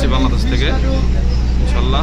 যাচ্ছি বাংলাদেশ থেকে ইনশাল্লাহ।